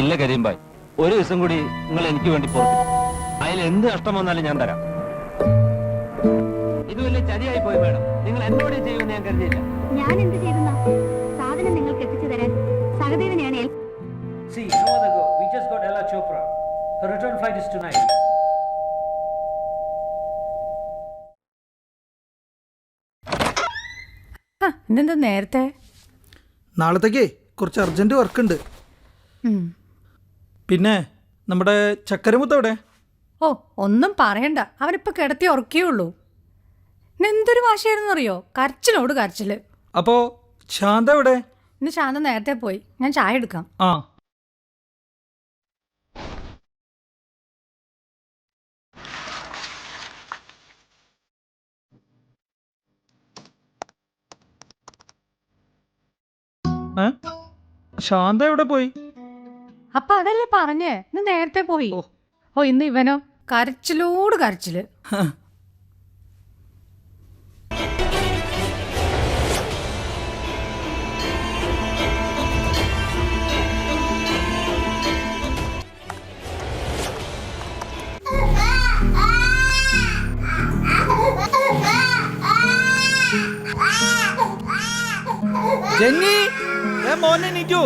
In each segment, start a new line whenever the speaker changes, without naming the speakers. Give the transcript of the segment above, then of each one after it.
ഇല്ല കരീംബായ് ഒരു ദിവസം കൂടി നിങ്ങൾ എനിക്ക് വേണ്ടി പോകും. അതിൽ എന്ത് നഷ്ടം വന്നാലും ഞാൻ തരാം. ഇത് വലിയ ചതിയായി പോയി മേഡം. നിങ്ങൾ എന്നോട് ചെയ്യുമെന്ന് ഞാൻ കരുതിയില്ല.
ഞാൻ എന്ത് ചെയ്തെന്ന? സാധനം നിങ്ങൾക്ക് എത്തിച്ചു തരാൻ സഹദേവനെയാണ് ഏൽപ്പിച്ചത്
See, go. We just got Ella Chopra. Her return flight is tonight.
ഇന്നെന്താ നേരത്തെ?
നാളത്തേക്ക്? കുറച്ച് അർജന്റ് വർക്ക് ഉണ്ട് പിന്നെ നമ്മുടെ ചക്കരമുത്ത് എവിടെ?
ഓ ഒന്നും പറയണ്ട. അവനിപ്പോ കിടത്തി ഉറക്കിയുള്ളൂ എന്തൊരു വാശിയായിരുന്നു അറിയോ കരച്ചിലോട് കരച്ചിൽ.
അപ്പോ ശാന്ത എവിടെ?
ഇന്ന് ശാന്ത നേരത്തെ പോയി. ഞാൻ ചായ എടുക്കാം.
ആ. ഏ? ശാന്ത എവിടെ പോയി?
അപ്പൊ അതല്ലേ പറഞ്ഞേ? ഇന്ന് നേരത്തെ പോയി.
ഓ.
ഓ ഇന്ന് ഇവനോ? കരച്ചിലോട് കരച്ചിൽ.
ജെന്നി ഏ മോനെ നീക്കൂ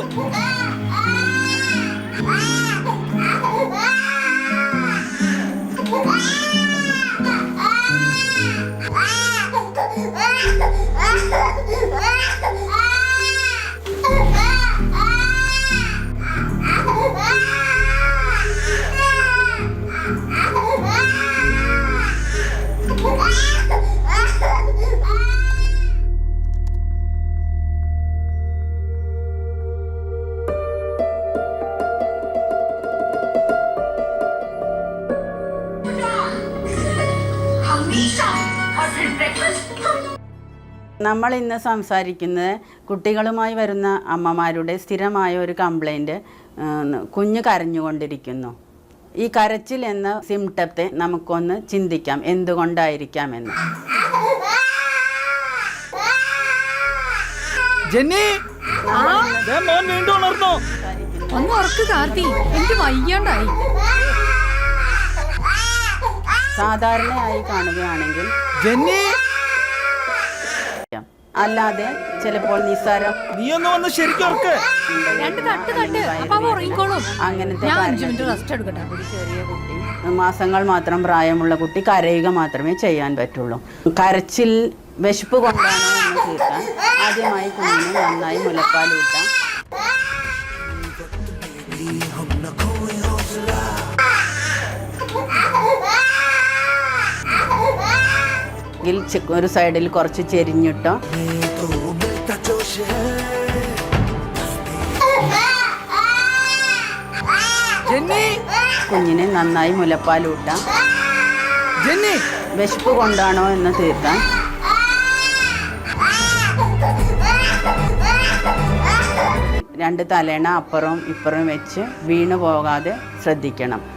നമ്മൾ ഇന്ന് സംസാരിക്കുന്നത് കുട്ടികളുമായി വരുന്ന അമ്മമാരുടെ സ്ഥിരമായ ഒരു കംപ്ലൈന്റ് കുഞ്ഞ് കരഞ്ഞുകൊണ്ടിരിക്കുന്നു. ഈ കരച്ചിൽ എന്ന സിംറ്റത്തെ നമുക്കൊന്ന് ചിന്തിക്കാം. എന്തുകൊണ്ടായിരിക്കാമെന്ന്.
ജെന്നി! ദേ മോൻ വീണ്ടും ഉണർന്നു.
ഒന്ന് ഉറക്ക് കാർത്തി. എനിക്ക് വയ്യാണ്ടായി.
സാധാരണയായി കാണുകയാണെങ്കിൽ
ജെന്നി!
അല്ലാതെ ചിലപ്പോൾ നിസ്സാരം
നീ ഒന്ന് വന്ന് ശരിക്കും ഓർക്ക്
രണ്ട് തട്ട് തട്ട്. അപ്പൊ അവ ഉറങ്ങിക്കോളും.
അങ്ങനത്തെ
ഞാൻ അഞ്ചു മിനിറ്റ് റെസ്റ്റ് എടുക്കട്ടെ.
ഒരു ചെറിയ കുട്ടി. മാസങ്ങൾ മാത്രം പ്രായമുള്ള കുട്ടി. കരയുക മാത്രമേ ചെയ്യാൻ പറ്റുള്ളൂ. കരച്ചിൽ വിശപ്പ് കൊണ്ടാണ് എന്ന് തീർക്കാൻ ആദ്യമായി കുഞ്ഞിന് നന്നായി മുലപ്പാലൂട്ടാം. ചെ- ഒരു സൈഡിൽ കുറച്ച് ചെരിഞ്ഞിട്ടോ. കുഞ്ഞിന് നന്നായി മുലപ്പാലൂട്ടാം.
ജെന്നി.
വിശപ്പ് കൊണ്ടാണോ എന്ന് തീർക്കാൻ രണ്ട് തലേണ അപ്പുറവും ഇപ്പുറവും വെച്ച് വീണു പോകാതെ ശ്രദ്ധിക്കണം.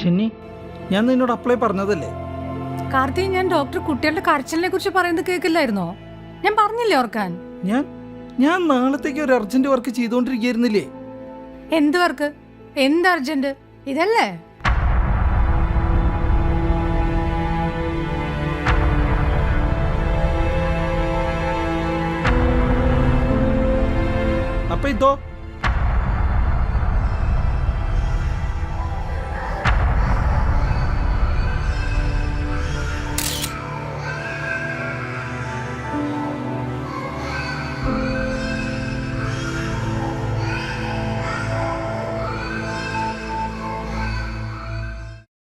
ജെന്നി ഞാൻ നിന്നോട് അപ്ലൈ പറഞ്ഞതല്ലേ?
കാർത്തി ഞാൻ ഡോക്ടർ കുട്ടികളുടെ കരച്ചിലിനെ കുറിച്ച് പറയുന്നത് കേൾക്കില്ലായിരുന്നോ? ഞാൻ പറഞ്ഞില്ലേ ഓർക്കാൻ?
ഞാൻ ഞാൻ നാളത്തേക്ക് ഒരു അർജന്റ് വർക്ക് ചെയ്തുകൊണ്ടിരിക്കുകയായിരുന്നില്ലേ?
എന്ത് വർക്ക് എന്ത് അർജന്റ് ഇതല്ലേ?
അപ്പൊ ഇതോ